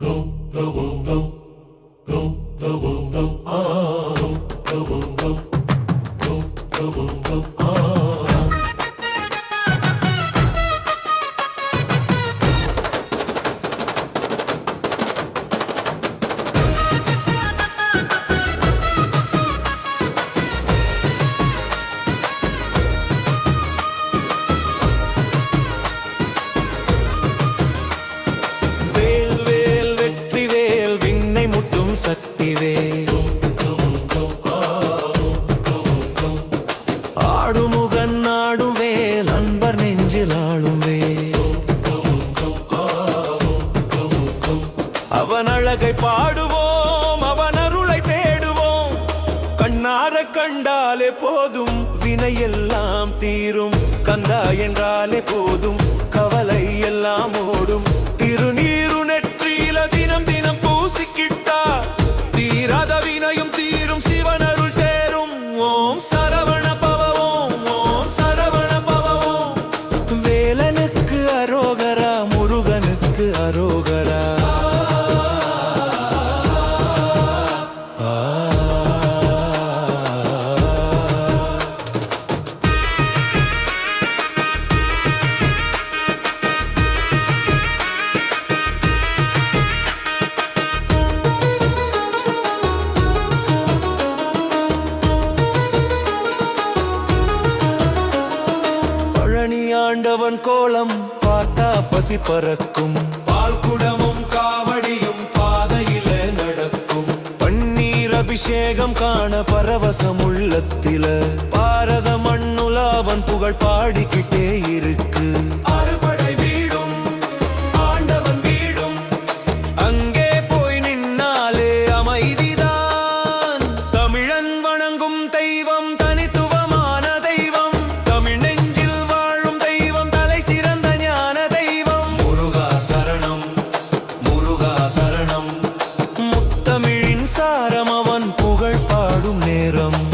No, no, no, no. அழகை பாடுவோம் அவன் அருளை தேடுவோம். கண்ணார கண்டாலே போதும் வினையெல்லாம் தீரும். கந்தா என்றாலே போதும். ஆண்டவன் கோலம் பார்த்தா பசி பறக்கும். பால் குடமும் காவடியும் பாதையில நடக்கும். பன்னீர் அபிஷேகம் காண பரவசம் உள்ளத்தில பாரத மண்ணுல அவன் புகழ் பாடிக்கிட்டே இருக்கு. அறுபடை நேரம்